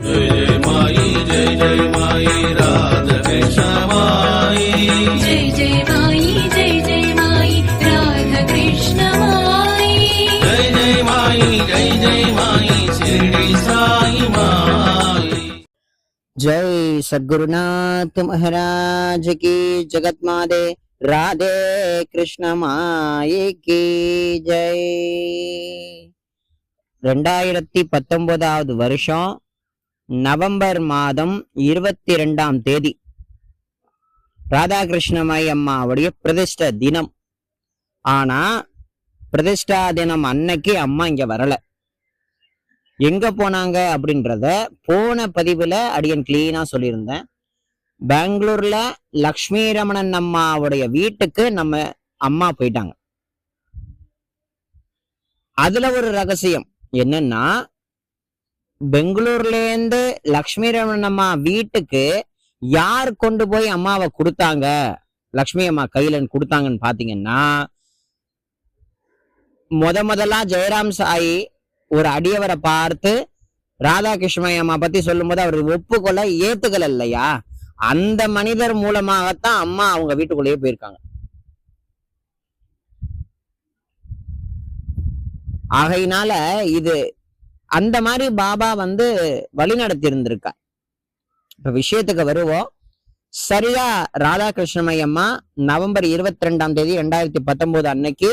जय जय माई जय जय माई राधा कृष्ण माई जय जय माई जय जय माई राधा कृष्ण माई जय जय माई जय जय माई शिरडी साई माई जय सद्गुरुनाथ महाराज की जगत मादे राधे कृष्ण மாயேக்கு ஜெய் ரெண்டாயிரத்தி பத்தொன்பதாவது வருஷம் நவம்பர் மாதம் இருபத்தி ரெண்டாம் தேதி. ராதாகிருஷ்ணமாய் அம்மாவுடைய பிரதிஷ்ட தினம். ஆனா பிரதிஷ்டா தினம் அன்னைக்கு அம்மா இங்க வரல. எங்க போனாங்க அப்படின்றத போன பதிவுல அடியன் கிளீனா சொல்லியிருந்தேன். பெங்களூர்ல லக்ஷ்மி ரமணன் அம்மாவுடைய வீட்டுக்கு நம்ம அம்மா போயிட்டாங்க. அதுல ஒரு ரகசியம் என்னன்னா பெங்களூர்ல இருந்து லக்ஷ்மி ரமணன் அம்மா வீட்டுக்கு யார் கொண்டு போய் அம்மாவை கொடுத்தாங்க? லக்ஷ்மி அம்மா கையில கொடுத்தாங்கன்னு பாத்தீங்கன்னா முத முதலா ஜெயராம் சாயி ஒரு அடியவரை பார்த்து ராதாகிருஷ்ணமய அம்மா பத்தி சொல்லும்போது அவர் ஒப்புக்கொள்ள ஏத்துக்கல இல்லையா? அந்த மனிதர் மூலமாகத்தான் அம்மா அவங்க வீட்டுக்குள்ளேயே போயிருக்காங்க. ஆகையினால இது அந்த மாதிரி பாபா வந்து வழி நடத்தி இருந்திருக்கா இப்ப விஷயத்துக்கு வருவோம். சரியா ராதாகிருஷ்ணமையம்மா நவம்பர் இருபத்தி ரெண்டாம் தேதி ரெண்டாயிரத்தி பத்தொன்பது அன்னைக்கு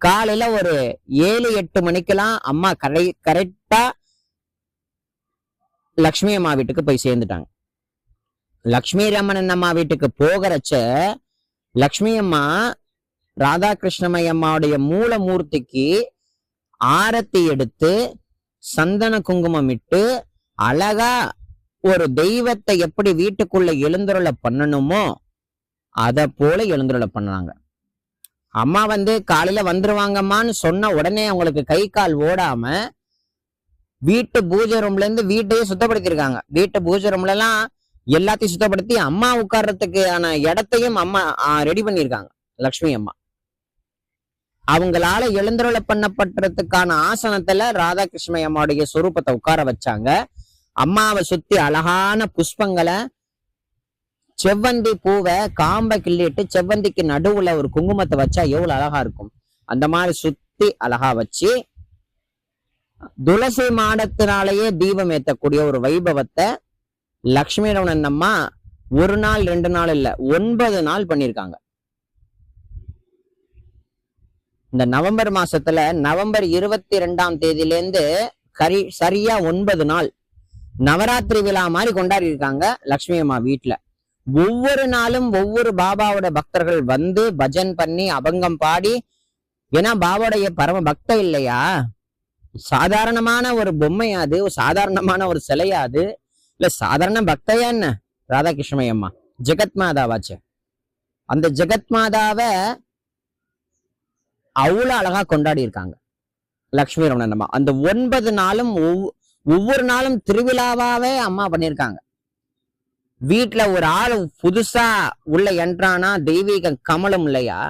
காலையில ஒரு ஏழு எட்டு மணிக்கெல்லாம் அம்மா கரை கரெக்டா லக்ஷ்மி அம்மா வீட்டுக்கு போய் சேர்ந்துட்டாங்க. லக்ஷ்மி ரமணன் அம்மா வீட்டுக்கு போகிறச்ச லக்ஷ்மி அம்மா ராதாகிருஷ்ணமய் அம்மாவுடைய மூலமூர்த்திக்கு ஆரத்தி எடுத்து சந்தன குங்குமம் இட்டு அழகா ஒரு தெய்வத்தை எப்படி வீட்டுக்குள்ள எழுந்துருளை பண்ணணுமோ அதை போல எழுந்துருளை பண்ணாங்க அம்மா வந்து காலையில வந்துருவாங்கம்மான்னு சொன்ன உடனே அவங்களுக்கு கை கால் ஓடாம வீட்டு பூஜை ரூம்ல இருந்து வீட்டையே சுத்தப்படுத்திருக்காங்க வீட்டு பூஜை ரூம்ல எல்லாம் எல்லாத்தையும் சுத்தப்படுத்தி அம்மா உட்கார்றதுக்கான இடத்தையும் அம்மா ரெடி பண்ணியிருக்காங்க. லக்ஷ்மி அம்மா. அவங்களால எழுந்தருளை பண்ணப்பட்டதுக்கான ஆசனத்துல ராதாகிருஷ்ண அம்மாவுடைய சொரூபத்தை உட்கார வச்சாங்க. அம்மாவை சுத்தி அழகான புஷ்பங்களை செவ்வந்தி பூவை காம்பை கிள்ளிட்டு செவ்வந்திக்கு நடுவுல ஒரு குங்குமத்தை வச்சா எவ்வளவு அழகா இருக்கும். அந்த மாதிரி சுத்தி அழகா வச்சு துளசி மாடத்தினாலேயே தீபம் ஏத்தக்கூடிய ஒரு வைபவத்தை லக்ஷ்மி ரமணன் அம்மா ஒரு நாள் ரெண்டு நாள் இல்ல ஒன்பது நாள் பண்ணிருக்காங்க இந்த நவம்பர் மாசத்துல நவம்பர் இருபத்தி ரெண்டாம் தேதியிலேருந்து கரி சரியா ஒன்பது நாள் நவராத்திரி விழா மாதிரி கொண்டாடி இருக்காங்க லக்ஷ்மி அம்மா வீட்டுல ஒவ்வொரு நாளும் ஒவ்வொரு பாபாவோட பக்தர்கள் வந்து பஜன் பண்ணி அபங்கம் பாடி ஏன்னா பாபாவுடைய பரம பக்த இல்லையா? சாதாரணமான ஒரு பொம்மையாது ஒரு சாதாரணமான ஒரு சிலையாது இல்ல சாதாரண பக்தையா என்ன? ராதாகிருஷ்ண அம்மா ஜெகத் மாதாவாச்சு. அந்த ஜெகத் மாதாவை அவ்வளவு அழகா கொண்டாடி இருக்காங்க. லக்ஷ்மி ரமணன் அம்மா அந்த ஒன்பது நாளும் ஒவ்வொரு நாளும் திருவிழாவாவே அம்மா பண்ணியிருக்காங்க. வீட்டுல ஒரு ஆள் புதுசா உள்ள என்றானா தெய்வீக கமலம் இல்லையா?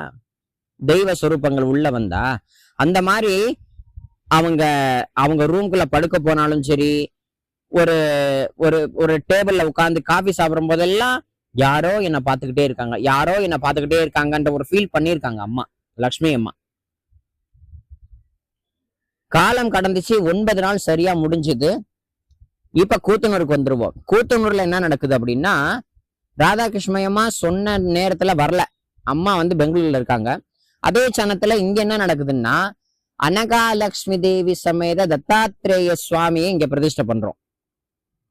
தெய்வ சொரூபங்கள் உள்ள வந்தா. அந்த மாதிரி அவங்க அவங்க ரூம்குள்ள படுக்க போனாலும் சரி ஒரு ஒரு ஒரு டேபிள்ல உட்கார்ந்து காஃபி சாப்பிடும் போதெல்லாம் யாரோ என்னை பார்த்துக்கிட்டே இருக்காங்க. யாரோ என்னை பார்த்துக்கிட்டே இருக்காங்கன்ற ஒரு ஃபீல் பண்ணியிருக்காங்க அம்மா. லக்ஷ்மி அம்மா. காலம் கடந்துச்சு ஒன்பது நாள் சரியா முடிஞ்சுது. இப்ப கூத்தனூருக்கு வந்துருவோம். கூத்தனூர்ல என்ன நடக்குது அப்படின்னா ராதாகிருஷ்ணயம்மா சொன்ன நேரத்துல வரல. அம்மா வந்து பெங்களூர்ல இருக்காங்க. அதே சனத்துல இங்க என்ன நடக்குதுன்னா அனகாலட்சுமி தேவி சமேத தத்தாத்திரேய சுவாமியை இங்க பிரதிஷ்டை பண்றோம்.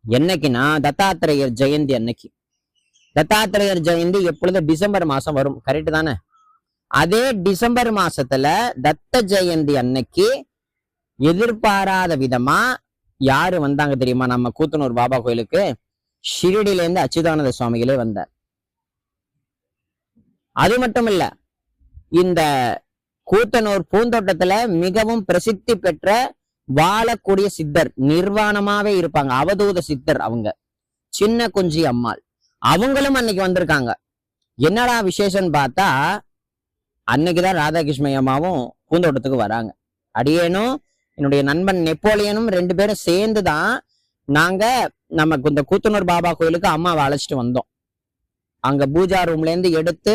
என்னைக்குன்னா தத்தாத்திரேயர் ஜெயந்தி அன்னைக்கு. தத்தாத்திரேயர் ஜெயந்தி எப்பொழுது டிசம்பர் மாசம் வரும்? கரெக்ட் தானே? அதே டிசம்பர் மாசத்துல தத்த ஜெயந்தி அன்னைக்கு எதிர்பாராத விதமா யாரு வந்தாங்க தெரியுமா? நம்ம கூத்தனூர் பாபா கோயிலுக்கு. ஷிரடியில இருந்து அச்சுதானந்த சுவாமிகளே வந்தார். அது மட்டும் இல்ல இந்த கூத்தனூர் பூந்தோட்டத்துல மிகவும் பிரசித்தி பெற்ற வாழக்கூடிய சித்தர் நிர்வாணமாவே இருப்பாங்க. அவதூத சித்தர் அவங்க. சின்ன குஞ்சி அம்மாள். அவங்களும் அன்னைக்கு வந்திருக்காங்க. என்னடா விசேஷம்னு பார்த்தா அன்னைக்குதான் ராதாகிருஷ்ண அம்மாவும் பூந்தோட்டத்துக்கு வராங்க. அடியேனும் என்னுடைய நண்பன் நெப்போலியனும் ரெண்டு பேரும் சேர்ந்து தான் நாங்க நமக்கு இந்த கூத்தனூர் பாபா கோயிலுக்கு அம்மாவை அழைச்சிட்டு வந்தோம். அங்க பூஜா ரூம்ல இருந்து எடுத்து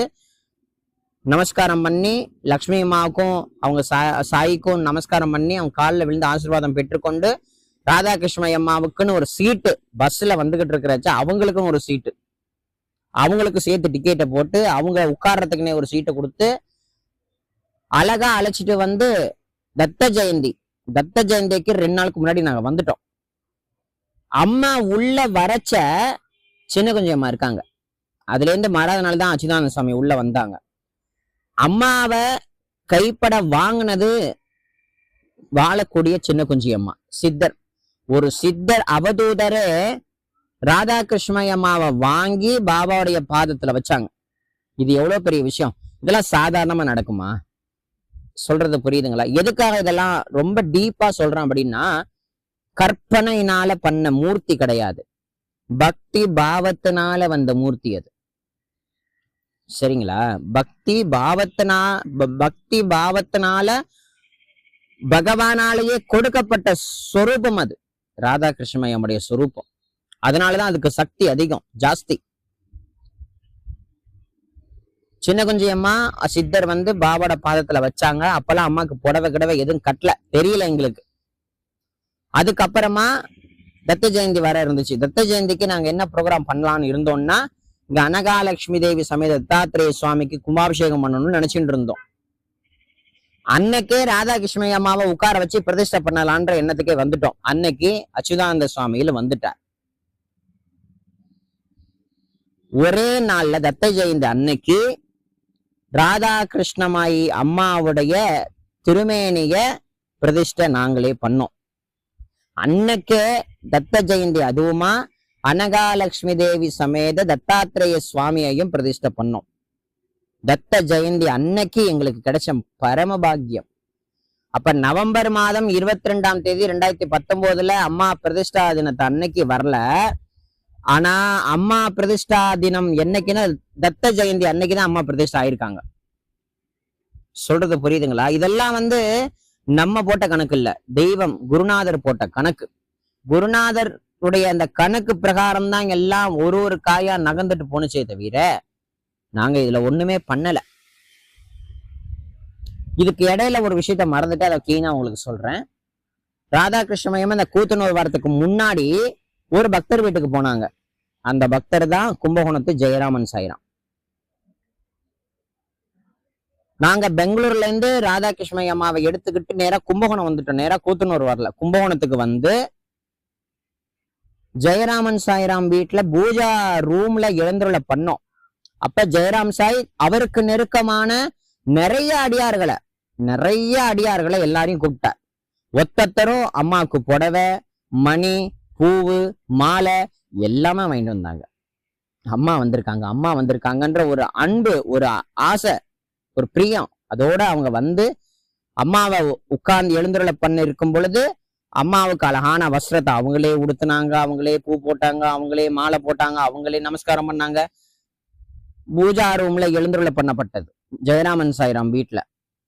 நமஸ்காரம் பண்ணி லக்ஷ்மி அம்மாவுக்கும் அவங்க சா- சாய்க்கும் நமஸ்காரம் பண்ணி அவங்க காலில் விழுந்து ஆசீர்வாதம் பெற்றுக்கொண்டு ராதாகிருஷ்ண அம்மாவுக்குன்னு ஒரு சீட்டு பஸ்ஸில் வந்துகிட்டு இருக்கிறச்ச அவங்களுக்கும் ஒரு சீட்டு. அவங்களுக்கு சேர்த்து டிக்கெட்டை போட்டு அவங்க உட்கார்றதுக்குன்னே ஒரு சீட்டை கொடுத்து அழகா அழைச்சிட்டு வந்து தத்த ஜெயந்தி தத்த ஜெயந்திக்கு ரெண்டு நாளுக்கு முன்னாடி நாங்க வந்துட்டோம். அம்மா உள்ள வரச்ச சின்ன கொஞ்சமா இருக்காங்க. அதுல இருந்து நாள் தான் அச்சுதானந்த சுவாமி உள்ள வந்தாங்க. அம்மாவை கைப்பட வாங்கினது வாழக்கூடிய சின்ன குஞ்சி அம்மா சித்தர். ஒரு சித்தர் அவதூதரே ராதாகிருஷ்ண அம்மாவை வாங்கி பாபாவுடைய பாதத்துல வச்சாங்க. இது எவ்வளவு பெரிய விஷயம்? இதெல்லாம் சாதாரணமா நடக்குமா? சொல்றது புரியுதுங்களா? எதுக்காக இதெல்லாம் ரொம்ப டீப்பா சொல்றேன் அப்படின்னா கற்பனையினால பண்ண மூர்த்தி கிடையாது. பக்தி பாவத்தினால வந்த மூர்த்தி அது. சரிங்களா? பக்தி பாவத்தினா பக்தி பாவத்தினால பகவானாலேயே கொடுக்கப்பட்ட சொரூபம் அது. ராதாகிருஷ்ணமயமுடைய சொரூபம். அதனாலதான் அதுக்கு சக்தி அதிகம் ஜாஸ்தி. சின்ன குஞ்சியம்மா சித்தர் வந்து பாபாவோட பாதத்துல வச்சாங்க. அப்பெல்லாம் அம்மாக்கு புடவை கிடவை எதுவும் கட்டல. தெரியல எங்களுக்கு. அதுக்கப்புறமா தத்த ஜெயந்தி வர இருந்துச்சு. தத்த ஜெயந்திக்கு நாங்க என்ன ப்ரோக்ராம் பண்ணலாம்னு இருந்தோம்னா இங்க அனகாலட்சுமி தேவி சமேத தத்தாத்திரேய சுவாமிக்கு கும்பாபிஷேகம் பண்ணணும்னு நினைச்சிட்டு இருந்தோம். அன்னைக்கே ராதாகிருஷ்ண அம்மாவை உட்கார வச்சு பிரதிஷ்டை பண்ணலான்ற எண்ணத்துக்கே வந்துட்டோம். அன்னைக்கு அச்சுதானந்த சுவாமியில வந்துட்டார். ஒரே நாள்ல தத்த ஜெயந்தி அன்னைக்கு ராதாகிருஷ்ணமாயி அம்மாவுடைய திருமேனிய பிரதிஷ்டை நாங்களே பண்ணோம். அன்னைக்கே தத்த ஜெயந்தி அதுவுமா அனகாலட்சுமி தேவி சமேத தத்தாத்திரேய சுவாமியையும் பிரதிஷ்டை பண்ணோம். தத்த ஜெயந்தி அன்னைக்கு எங்களுக்கு கிடைச்ச பரம பாக்கியம். அப்ப நவம்பர் மாதம் இருபத்தி ரெண்டாம் தேதி ரெண்டாயிரத்தி பத்தொன்பதுல அம்மா பிரதிஷ்டா தினத்தை அன்னைக்கு வரல. ஆனா அம்மா பிரதிஷ்டா தினம் என்னைக்குன்னா தத்த ஜெயந்தி அன்னைக்குதான் அம்மா பிரதிஷ்டா ஆயிருக்காங்க. சொல்றது புரியுதுங்களா? இதெல்லாம் வந்து நம்ம போட்ட கணக்கு இல்ல. தெய்வம் குருநாதர் போட்ட கணக்கு. குருநாதர் உடைய அந்த கணக்கு பிரகாரம் தான் எல்லாம் ஒரு ஒரு காயா நகர்ந்துட்டு போனுச்சே தவிர நாங்க இதுல ஒண்ணுமே பண்ணல. இதுக்கு இடையில ஒரு விஷயத்த மறந்துட்டு அதை கிளீனா உங்களுக்கு சொல்றேன். ராதாகிருஷ்ணமயம் அந்த கூத்தனூர் வரத்துக்கு முன்னாடி ஒரு பக்தர் வீட்டுக்கு போனாங்க. அந்த பக்தர் தான் கும்பகோணத்து ஜெயராமன் சாய்ராம். நாங்க பெங்களூர்ல இருந்து ராதாகிருஷ்ண அம்மாவை எடுத்துக்கிட்டு நேரா கும்பகோணம் வந்துட்டோம். நேரா கூத்தனூர் வரல. கும்பகோணத்துக்கு வந்து ஜெயராமன் சாய்ராம் வீட்டுல பூஜா ரூம்ல எழுந்துருள பண்ணோம். அப்ப ஜெயராம் சாய் அவருக்கு நெருக்கமான நிறைய அடியார்களை நிறைய அடியார்களை எல்லாரையும் கூப்பிட்டார். ஒத்தத்தரும் அம்மாவுக்கு புடவை மணி பூவு மாலை எல்லாமே வாங்கிட்டு வந்தாங்க. அம்மா வந்திருக்காங்க அம்மா வந்திருக்காங்கன்ற ஒரு அன்பு ஒரு ஆசை ஒரு பிரியம். அதோட அவங்க வந்து அம்மாவை உட்கார்ந்து எழுந்துருள பண்ண இருக்கும் பொழுது அம்மாவுக்கு அழகான வஸ்திரத்தை அவங்களே உடுத்துனாங்க அவங்களே பூ போட்டாங்க அவங்களே மாலை போட்டாங்க அவங்களே நமஸ்காரம் பண்ணாங்க. பூஜா ரூம்ல எழுந்துருள பண்ணப்பட்டது. ஜெயராமன் சாய்ராம் வீட்டுல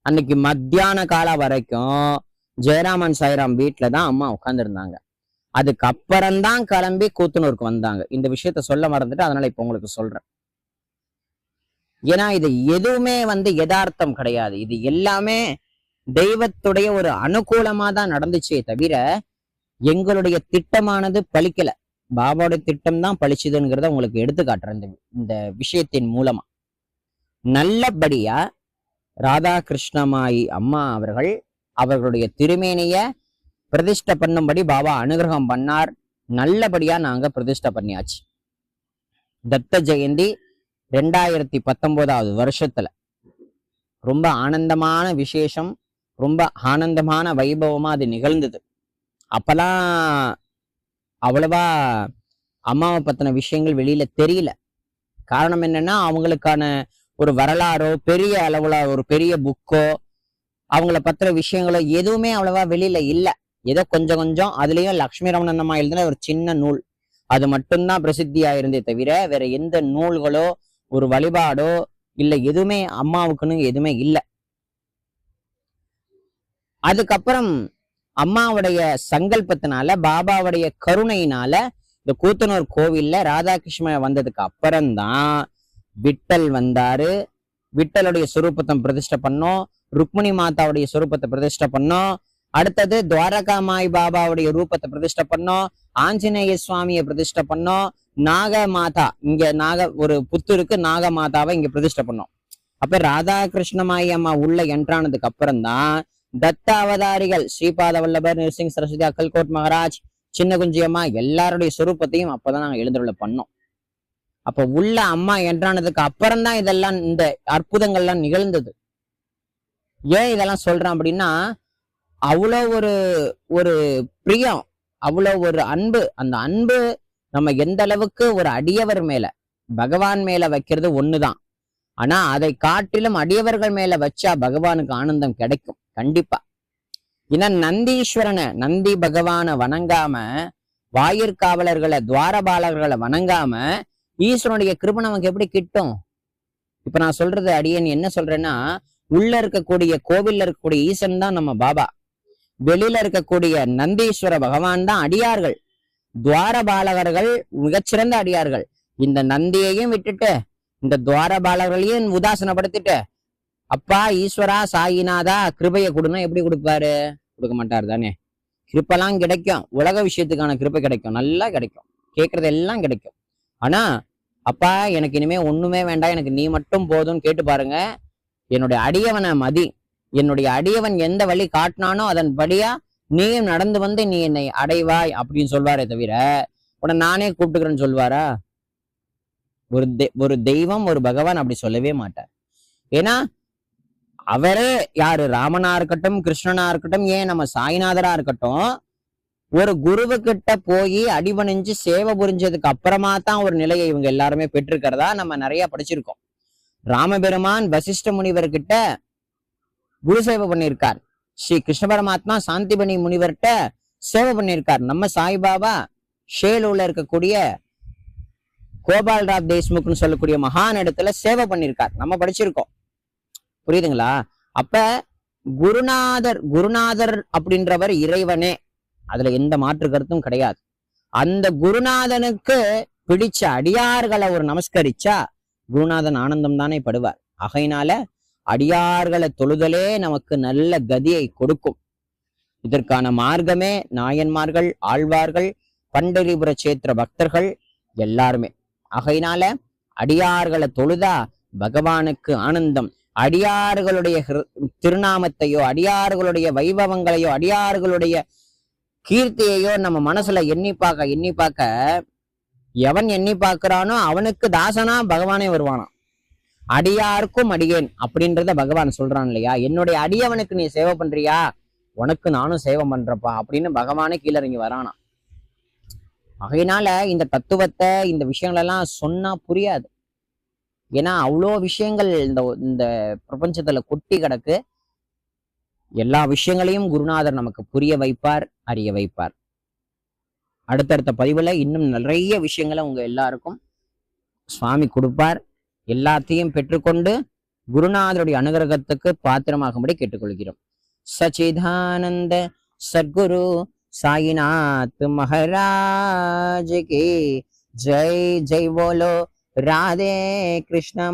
அன்னைக்கு மத்தியான காலம் வரைக்கும் ஜெயராமன் சாய்ராம் வீட்டில் தான் அம்மா உட்காந்துருந்தாங்க அதுக்கப்புறம்தான் கிளம்பி கூத்தனூருக்கு வந்தாங்க. இந்த விஷயத்த சொல்ல மறந்துட்டு அதனால இப்ப உங்களுக்கு சொல்றேன். ஏன்னா இது எதுவுமே வந்து யதார்த்தம் கிடையாது. இது எல்லாமே தெய்வத்துடைய ஒரு அனுகூலமா தான் நடந்துச்சே தவிர எங்களுடைய திட்டமானது பழிக்கல. பாபாவோட திட்டம் தான் பழிச்சுதுங்கிறத உங்களுக்கு எடுத்துக்காட்டுறேன் இந்த இந்த விஷயத்தின் மூலமா. நல்லபடியா ராதாகிருஷ்ணமாயி அம்மா அவர்கள் அவர்களுடைய திருமேனிய பிரதிஷ்டை பண்ணும்படி பாபா அனுகிரகம் பண்ணார். நல்லபடியா நாங்க பிரதிஷ்டை பண்ணியாச்சு. தத்த ஜெயந்தி ரெண்டாயிரத்தி பத்தொன்பதாவது வருஷத்துல. ரொம்ப ஆனந்தமான விசேஷம் ரொம்ப ஆனந்தமான வைபவமா அது நிகழ்ந்தது. அப்பெல்லாம் அவ்வளவா அம்மாவை பத்தின விஷயங்கள் வெளியில தெரியல. காரணம் என்னன்னா அவங்களுக்கான ஒரு வரலாறோ பெரிய அளவுல ஒரு பெரிய புக்கோ அவங்கள பத்திர விஷயங்களோ எதுவுமே அவ்வளவா வெளியில இல்ல. ஏதோ கொஞ்சம் கொஞ்சம் அதுலயும் லக்ஷ்மி ரமணன் அம்மா எழுதின ஒரு சின்ன நூல். அது மட்டும்தான் பிரசித்தியா இருந்தே தவிர வேற எந்த நூல்களோ ஒரு வழிபாடோ இல்ல எதுவுமே அம்மாவுக்குன்னு எதுவுமே இல்லை. அதுக்கப்புறம் அம்மாவுடைய சங்கல்பத்தினால பாபாவுடைய கருணையினால இந்த கூத்தனூர் கோவில்ல ராதாகிருஷ்ணன் வந்ததுக்கு அப்புறம்தான் விட்டல் வந்தாரு. விட்டலுடைய சுரூபத்தை பிரதிஷ்டை பண்ணோம். ருக்மிணி மாதாவுடைய சுரூபத்தை பிரதிஷ்டை பண்ணோம். அடுத்தது துவாரகாமாய் பாபாவுடைய ரூபத்தை பிரதிஷ்டை பண்ணோம். ஆஞ்சநேய சுவாமியை பிரதிஷ்டை பண்ணோம். நாக மாதா இங்க நாக ஒரு புத்தருக்கு நாக மாதாவை இங்க பிரதிஷ்டை பண்ணோம். அப்ப ராதாகிருஷ்ணமாயி அம்மா உள்ள என்றானதுக்கு அப்புறம் தான் தத்த அவதாரிகள் ஸ்ரீபாத வல்லபர் நிருசிங் சரஸ்வதி அக்கல்கோட் மகாராஜ் சின்ன குஞ்சி அம்மா எல்லாருடைய சுரூபத்தையும் அப்பதான் நாங்க எழுந்துள்ள பண்ணோம். அப்ப உள்ள அம்மா என்றானதுக்கு அப்புறம் தான் இதெல்லாம் இந்த அற்புதங்கள்லாம் நிகழ்ந்தது. ஏன் இதெல்லாம் சொல்றேன் அப்படின்னா அவ்வளோ ஒரு ஒரு பிரியம் அவ்வளோ ஒரு அன்பு. அந்த அன்பு நம்ம எந்த அளவுக்கு ஒரு அடியவர் மேல பகவான் மேல வைக்கிறது ஒண்ணுதான். ஆனா அதை காட்டிலும் அடியவர்கள் மேல வச்சா பகவானுக்கு ஆனந்தம் கிடைக்கும். கண்டிப்பா. ஏன்னா நந்தீஸ்வரனை நந்தி பகவானை வணங்காம வாயிற்காவலர்களை துவாரபாலர்களை வணங்காம ஈஸ்வரனுடைய கிருபை நமக்கு எப்படி கிட்டும்? இப்ப நான் சொல்றது அடியன் என்ன சொல்றேன்னா உள்ள இருக்கக்கூடிய கோவில்ல இருக்கக்கூடிய ஈசன் தான் நம்ம பாபா. வெளியில இருக்கக்கூடிய நந்தீஸ்வர பகவான் தான் அடியார்கள். துவாரபாலகர்கள் மிகச்சிறந்த அடியார்கள். இந்த நந்தியையும் விட்டுட்டு இந்த துவாரபாலகர்களையும் உதாசனப்படுத்திட்டு அப்பா ஈஸ்வரா சாயிநாதா கிருபையை கொடுனா எப்படி கொடுப்பாரு? கொடுக்க மாட்டார் தானே. கிருப்பெல்லாம் கிடைக்கும். உலக விஷயத்துக்கான கிருப்பை கிடைக்கும். நல்லா கிடைக்கும். கேட்கறது எல்லாம் கிடைக்கும். ஆனா அப்பா எனக்கு இனிமே ஒண்ணுமே வேண்டாம். எனக்கு நீ மட்டும் போதும்னு கேட்டு பாருங்க. என்னுடைய அடியவனை மதி. என்னுடைய அடியவன் எந்த வழி காட்டினானோ அதன்படியா நீயும் நடந்து வந்து நீ என்னை அடைவாய் அப்படின்னு சொல்வாரே தவிர உடனே நானே கூப்பிட்டுக்கிறேன்னு சொல்வாரா? ஒரு ஒரு தெய்வம் ஒரு பகவான் அப்படி சொல்லவே மாட்டார். ஏன்னா அவரே யாரு? ராமனா இருக்கட்டும் கிருஷ்ணனா இருக்கட்டும் ஏன் நம்ம சாய்நாதரா இருக்கட்டும் ஒரு குருவு கிட்ட போய் அடிபணிஞ்சு சேவை புரிஞ்சதுக்கு அப்புறமா தான் ஒரு நிலையை இவங்க எல்லாருமே பெற்றிருக்கிறதா நம்ம நிறைய படிச்சிருக்கோம். ராமபெருமான் வசிஷ்ட முனிவர் கிட்ட குரு சேவை பண்ணியிருக்கார். ஸ்ரீ கிருஷ்ண பரமாத்மா சாந்திபணி முனிவர்கிட்ட சேவை பண்ணியிருக்கார். நம்ம சாய்பாபா ஷேலூர்ல இருக்கக்கூடிய கோபால்ராவ் தேஷ்முக்னு சொல்லக்கூடிய மகான் இடத்துல சேவை பண்ணியிருக்கார். நம்ம படிச்சிருக்கோம். புரியுதுங்களா? அப்ப குருநாதர் குருநாதர் அப்படின்றவர் இறைவனே. அதுல எந்த மாற்று கருத்தும் கிடையாது. அந்த குருநாதனுக்கு பிடிச்ச அடியார்களை ஒரு நமஸ்கரிச்சா குருநாதன் ஆனந்தம் தானே படுவார். ஆகையினால அடியார்களை தொழுதலே நமக்கு நல்ல கதியை கொடுக்கும். இதற்கான மார்க்கமே நாயன்மார்கள் ஆழ்வார்கள் பண்டரிபுர சேத்திர பக்தர்கள் எல்லாருமே. ஆகையினால அடியார்களை தொழுதா பகவானுக்கு ஆனந்தம். அடியார்களுடைய ஹிரு- திருநாமத்தையோ அடியார்களுடைய வைபவங்களையோ அடியார்களுடைய கீர்த்தியையோ நம்ம மனசுல எண்ணி பார்க்க எண்ணி பார்க்க எவன் எண்ணி பார்க்கிறானோ அவனுக்கு தாசனா பகவானே வருவானாம். அடியாருக்கும் அடியேன் அப்படின்றத பகவான் சொல்றான் இல்லையா? என்னுடைய அடியவனுக்கு நீ சேவை பண்றியா? உனக்கு நானும் சேவை பண்றப்பா அப்படின்னு பகவானே கீழே இறங்கி வரானாம். ஆகையினால இந்த தத்துவத்தை இந்த விஷயங்கள் எல்லாம் சொன்னா புரியாது. ஏன்னா அவ்வளோ விஷயங்கள் இந்த இந்த பிரபஞ்சத்துல கொட்டி கிடக்கு. எல்லா விஷயங்களையும் குருநாதர் நமக்கு புரிய வைப்பார் அறிய வைப்பார். அடுத்தடுத்த பதிவுல இன்னும் நிறைய விஷயங்களை உங்க எல்லாருக்கும் சுவாமி கொடுப்பார். எல்லாத்தையும் பெற்றுக்கொண்டு குருநாதருடைய அனுகிரகத்துக்கு பாத்திரமாகும்படி கேட்டுக்கொள்கிறோம். சச்சிதானந்த சத்குரு சாயிநாத் மகாராஜ் கி ஜெய் ஜெய் போலோ. ராதே கிருஷ்ண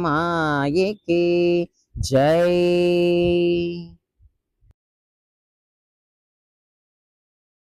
கி. ஜெய்.